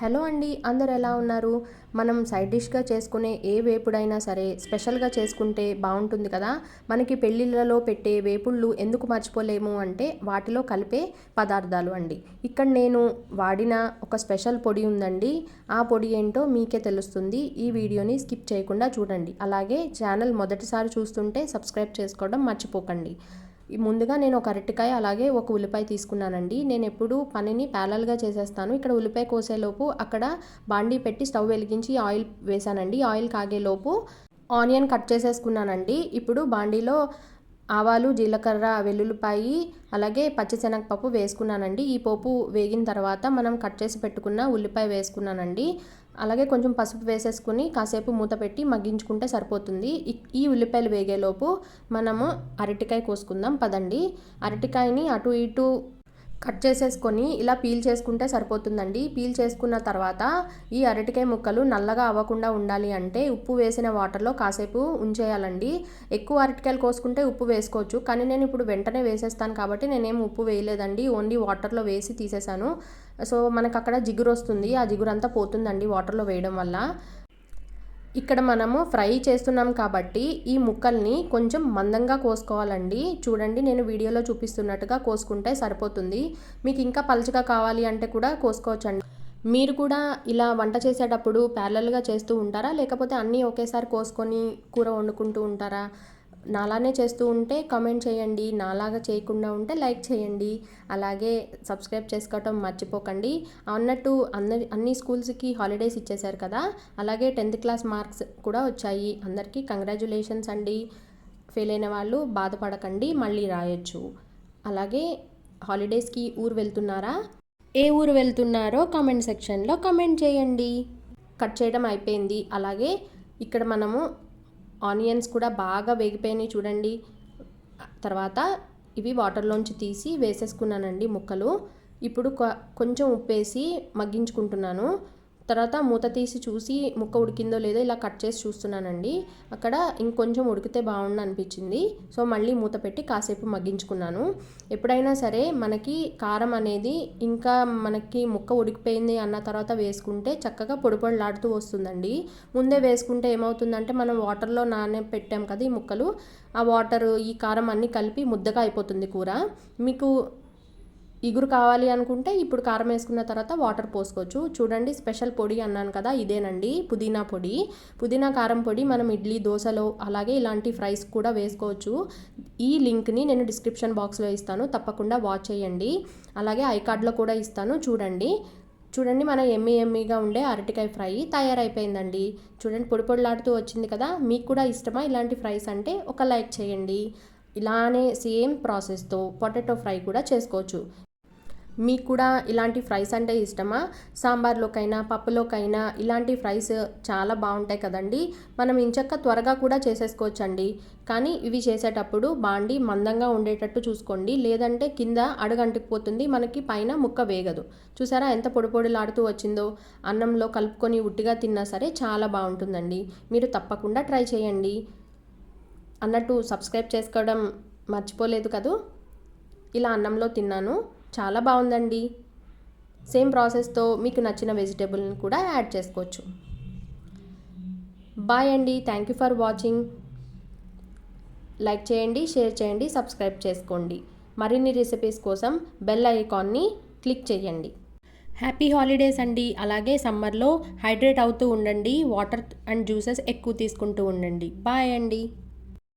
Hello అండి అందరు ఎలా ఉన్నారు? మనం సైడ్ డిష్గా చేసుకునే ఏ వేపుడైనా సరే స్పెషల్గా చేసుకుంటే బాగుంటుంది కదా? మనకి పెళ్ళిళ్ళలో పెట్టే వేపుళ్ళు ఎందుకు మర్చిపోలేము అంటే వాటిలో కలిపే పదార్థాలు అండి. ఇక్కడ నేను వాడిన ఒక స్పెషల్ పొడి ఉందండి. ఆ పొడి ఏంటో మీకే తెలుస్తుంది. ఈ వీడియోని స్కిప్ చేయకుండా చూడండి. అలాగే ఛానల్ మొదటిసారి చూస్తుంటే సబ్స్క్రైబ్ చేసుకోవడం మర్చిపోకండి. ముందుగా నేను ఒక అరటికాయ అలాగే ఒక ఉల్లిపాయ తీసుకున్నానండి. నేను ఎప్పుడు పనిని ప్యాలల్గా చేసేస్తాను. ఇక్కడ ఉల్లిపాయ కోసేలోపు అక్కడ బాండీ పెట్టి స్టవ్ వెలిగించి ఆయిల్ వేసానండి. ఆయిల్ కాగేలోపు ఆనియన్ కట్ చేసేసుకున్నానండి. ఇప్పుడు బాండీలో ఆవాలు జీలకర్ర వెల్లుల్లిపాయి అలాగే పచ్చిశనగపప్పు వేసుకున్నానండి. ఈ పోపు వేగిన తర్వాత మనం కట్ చేసి పెట్టుకున్న ఉల్లిపాయ వేసుకున్నానండి. అలాగే కొంచెం పసుపు వేసేసుకుని కాసేపు మూత పెట్టి మగ్గించుకుంటే సరిపోతుంది. ఈ ఉల్లిపాయలు వేగేలోపు మనము అరటికాయ కోసుకుందాం. పదండి. అరటికాయని అటు ఇటు కట్ చేసేసుకొని ఇలా పీల్ చేసుకుంటే సరిపోతుందండి. పీల్ చేసుకున్న తర్వాత ఈ అరటికాయ ముక్కలు నల్లగా అవ్వకుండా ఉండాలి అంటే ఉప్పు వేసిన వాటర్లో కాసేపు ఉంచేయాలండి. ఎక్కువ అరటికాయలు కోసుకుంటే ఉప్పు వేసుకోవచ్చు. కానీ నేను ఇప్పుడు వెంటనే వేసేస్తాను కాబట్టి నేనేం ఉప్పు వేయలేదండి. ఓన్లీ వాటర్లో వేసి తీసేసాను సో మనకు అక్కడ జిగురు వస్తుంది ఆ జిగురు అంతా పోతుందండి వాటర్లో వేయడం వల్ల. ఇక్కడ మనము ఫ్రై చేస్తున్నాం కాబట్టి ఈ ముక్కల్ని కొంచెం మందంగా కోసుకోవాలండి. చూడండి నేను వీడియోలో చూపిస్తున్నట్టుగా కోసుకుంటే సరిపోతుంది. మీకు ఇంకా పలుచగా కావాలి అంటే కూడా కోసుకోవచ్చండి. మీరు కూడా ఇలా వంట చేసేటప్పుడు ప్యారలల్గా చేస్తూ ఉంటారా? లేకపోతే అన్నీ ఒకేసారి కోసుకొని కూర వండుకుంటూ ఉంటారా? నాలానే చేస్తూ ఉంటే కామెంట్ చేయండి నాలాగా చేయకుండా ఉంటే లైక్ చేయండి. అలాగే సబ్స్క్రైబ్ చేసుకోవటం మర్చిపోకండి. అన్నట్టు అందరి అన్ని స్కూల్స్కి హాలిడేస్ ఇచ్చేశారు కదా. అలాగే టెన్త్ క్లాస్ మార్క్స్ కూడా వచ్చాయి. అందరికీ కంగ్రాచులేషన్స్ అండి. ఫెయిల్ అయిన వాళ్ళు బాధపడకండి మళ్ళీ రాయొచ్చు. అలాగే హాలిడేస్కి ఊరు వెళ్తున్నారా? ఏ ఊరు వెళ్తున్నారో కామెంట్ సెక్షన్లో కామెంట్ చేయండి. కట్ చేయడం అయిపోయింది. అలాగే ఇక్కడ మనము ఆనియన్స్ కూడా బాగా వేగిపోయినాయి చూడండి. తర్వాత ఇవి వాటర్లోంచి తీసి వేసేసుకున్నానండి ముక్కలు. ఇప్పుడు కొంచెం ఉప్పేసి మగ్గించుకుంటున్నాను. తర్వాత మూత తీసి చూసి ముక్క ఉడికిందో లేదో ఇలా కట్ చేసి చూస్తున్నానండి. అక్కడ ఇంకొంచెం ఉడికితే బాగుండు అనిపించింది. సో మళ్ళీ మూత పెట్టి కాసేపు మగ్గించుకున్నాను. ఎప్పుడైనా సరే మనకి కారం అనేది ఇంకా మనకి ముక్క ఉడికిపోయింది అన్న తర్వాత వేసుకుంటే చక్కగా పొడిపొడలాడుతూ వస్తుందండి. ముందే వేసుకుంటే ఏమవుతుందంటే మనం వాటర్లో నానే పెట్టాం కదా ఈ ముక్కలు ఆ వాటర్ ఈ కారం అన్నీ కలిపి ముద్దగా అయిపోతుంది కూర. మీకు ఇగురు కావాలి అనుకుంటే ఇప్పుడు కారం వేసుకున్న తర్వాత వాటర్ పోసుకోవచ్చు. చూడండి స్పెషల్ పొడి అన్నాను కదా ఇదేనండి పుదీనా పొడి. పుదీనా కారం పొడి మనం ఇడ్లీ దోశలో అలాగే ఇలాంటి ఫ్రైస్ కూడా వేసుకోవచ్చు. ఈ లింక్ని నేను డిస్క్రిప్షన్ బాక్స్లో ఇస్తాను తప్పకుండా వాచ్ చేయండి. అలాగే ఐ కార్డ్లో కూడా ఇస్తాను చూడండి. చూడండి మన ఎమ్మి ఎమ్మిగా ఉండే అరటికాయ ఫ్రై తయారైపోయిందండి. చూడండి పొడి పొడిలాడుతూ వచ్చింది కదా మీకు కూడా ఇష్టమా ఇలాంటి ఫ్రైస్ అంటే ఒక లైక్ చేయండి. ఇలానే సేమ్ ప్రాసెస్తో పొటాటో ఫ్రై కూడా చేసుకోవచ్చు. మీకు కూడా ఇలాంటి ఫ్రైస్ అంటే ఇష్టమా? సాంబార్లోకైనా పప్పులోకైనా ఇలాంటి ఫ్రైస్ చాలా బాగుంటాయి కదండి. మనం ఇంచక్క త్వరగా కూడా చేసేసుకోవచ్చండి. కానీ ఇవి చేసేటప్పుడు బాండి మందంగా ఉండేటట్టు చూసుకోండి. లేదంటే కింద అడుగంటుకుపోతుంది. మనకి పైన ముక్క వేగదు. చూసారా ఎంత పొడి పొడిలాడుతూ వచ్చిందో? అన్నంలో కలుపుకొని ఉట్టిగా తిన్నా సరే చాలా బాగుంటుందండి. మీరు తప్పకుండా ట్రై చేయండి. అన్నట్టు సబ్స్క్రైబ్ చేసుకోవడం మర్చిపోలేదు కదూ? ఇలా అన్నంలో తిన్నాను. చాలా బాగుందండి. సేమ్ ప్రాసెస్తో మీకు నచ్చిన వెజిటేబుల్ని కూడా యాడ్ చేసుకోవచ్చు. బాయ్ అండి. Thank you for watching. Like చేయండి షేర్ చేయండి సబ్స్క్రైబ్ చేసుకోండి. మరిన్ని రెసిపీస్ కోసం బెల్ ఐకాన్ని క్లిక్ చేయండి. హ్యాపీ హాలిడేస్ అండి. అలాగే సమ్మర్లో హైడ్రేట్ అవుతూ ఉండండి. వాటర్ అండ్ జ్యూసెస్ ఎక్కువ తీసుకుంటూ ఉండండి. బాయ్ అండి.